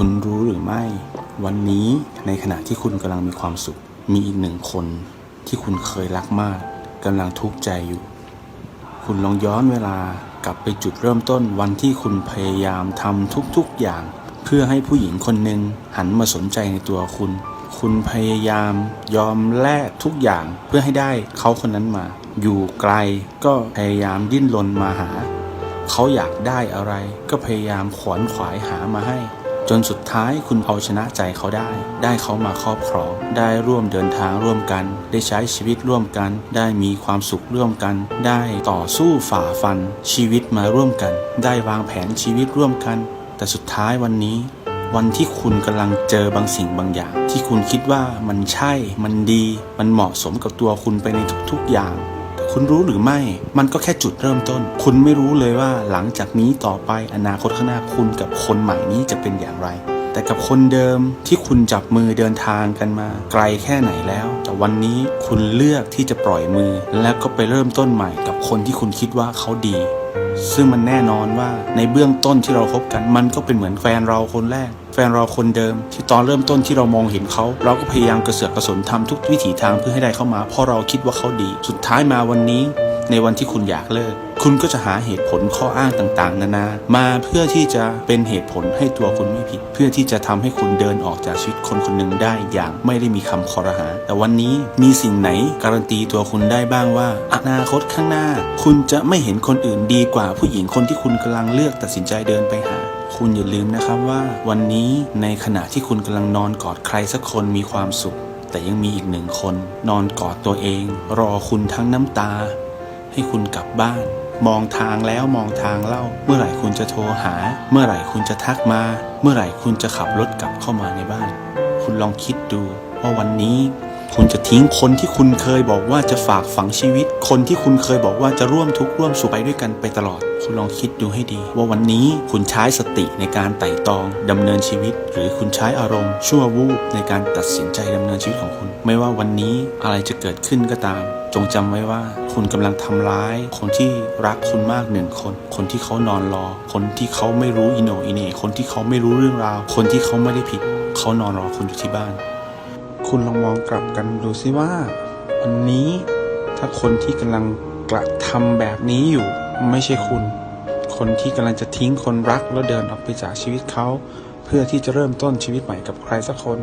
คุณรู้หรือไม่ วันนี้ในขณะที่คุณกำลังมีความสุข มีอีกหนึ่งคนที่คุณเคยรักมากกำลังทุกข์ใจอยู่ คุณลองย้อนเวลากลับไปจุดเริ่มต้นวันที่คุณพยายามทำทุกๆอย่าง เพื่อให้ผู้หญิงคนหนึ่งหันมาสนใจในตัวคุณ คุณพยายามยอมแลกทุกอย่างเพื่อให้ได้เขาคนนั้นมา อยู่ไกลก็พยายามดิ้นรนมาหา เขาอยากได้อะไรก็พยายามขวนขวายหามาให้ จนสุดท้ายคุณเอาชนะใจเขาได้ ได้เขามาครอบครอง ได้ร่วมเดินทางร่วมกัน ได้ใช้ชีวิตร่วมกัน ได้มีความสุขร่วมกัน ได้ต่อสู้ฝ่าฟัน ชีวิตมาร่วมกัน ได้วางแผนชีวิตร่วมกัน แต่สุดท้ายวันนี้ วันที่คุณกำลังเจอบางสิ่งบางอย่าง ที่คุณคิดว่ามันใช่ มันดี มันเหมาะสมกับตัวคุณไปในทุกๆอย่าง คุณรู้หรือไม่ มันก็แค่จุดเริ่มต้น คุณไม่รู้เลยว่าหลังจากนี้ต่อไปอนาคตข้างหน้าคุณกับคนใหม่นี้จะเป็นอย่างไรแต่กับคนเดิมที่คุณจับมือเดินทางกันมา ไกลแค่ไหนแล้ว แต่วันนี้คุณเลือกที่จะปล่อยมือ แล้วก็ไปเริ่มต้นใหม่กับคนที่คุณคิดว่าเขาดี ซึ่งมันแน่นอนว่าในเบื้องต้นที่เราคบกัน มันก็เป็นเหมือนแฟนเราคนแรก แฟนเราคนเดิม ที่ตอนเริ่มต้นที่เรามองเห็นเขา เราก็พยายามกระเสือกกระสนทำทุกวิถีทางเพื่อให้ได้เข้ามา เพราะเราคิดว่าเขาดี สุดท้ายมาวันนี้ ในวันที่คุณอยากเลิก คุณก็จะหาเหตุผลข้ออ้างต่างๆ นานา มาเพื่อที่จะเป็นเหตุผลให้ตัวคุณไม่ผิด เพื่อที่จะทำให้คุณเดินออกจากชีวิตคนคนหนึ่งได้อย่างไม่ได้มีคำคอรหา แต่วันนี้มีสิ่งไหนการันตีตัวคุณได้บ้างว่า อนาคตข้างหน้า คุณจะไม่เห็นคนอื่นดีกว่าผู้หญิงคนที่คุณกำลังเลือกตัดสินใจเดินไปหาคุณอย่าลืมนะครับว่า วันนี้ในขณะที่คุณกำลังนอนกอดใครสักคนมีความสุข แต่ยังมีอีกหนึ่งคน นอนกอดตัวเอง รอคุณทั้งน้ำตา ให้คุณกลับบ้าน มองทางแล้วมองทางเล่า เมื่อไหร่คุณจะโทรหา เมื่อไหร่คุณจะทักมา เมื่อไหร่คุณจะขับรถกลับเข้ามาในบ้าน คุณลองคิดดูว่าวันนี้คุณจะทิ้งคนที่คุณเคยบอกว่าจะฝากฝังชีวิต คนที่คุณเคยบอกว่าจะร่วมทุกข์ร่วมสุขไปด้วยกันไปตลอด คุณลองคิดดูให้ดี ว่าวันนี้คุณใช้สติในการไต่ตองดำเนินชีวิต หรือคุณใช้อารมณ์ ชั่ววูบในการตัดสินใจดำเนินชีวิตของคุณ ไม่ว่าวันนี้อะไรจะเกิดขึ้นก็ตาม งจำไว้ว่า คุณกำลังทำร้าย คนที่รักคุณมากหนึ่งคน คนที่เขานอนรอ คนที่เขาไม่รู้อิโนอิเน่คนที่เขาไม่รู้เรื่องราว คนที่เขาไม่ได้ผิด เขานอนรอคุณอยู่ที่บ้าน คุณลองมองกลับกันดูซิว่า วันนี้ถ้าคนที่กำลังกระทำแบบนี้อยู่ ไม่ใช่คุณ คนที่กำลังจะทิ้งคนรักแล้วเดินออกไปจากชีวิตเขา เพื่อที่จะเริ่มต้นชีวิตใหม่กับใครสักคน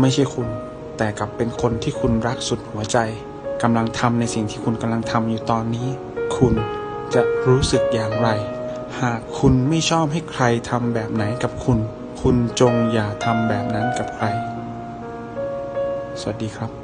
ไม่ใช่คุณ แต่กลับเป็นคนที่คุณรักสุดหัวใจ กำลังทำในสิ่งที่คุณกำลังทำอยู่ตอนนี้ คุณจะรู้สึกอย่างไร หากคุณไม่ชอบให้ใครทำแบบไหนกับคุณ คุณจงอย่าทำแบบนั้นกับใคร สวัสดีครับ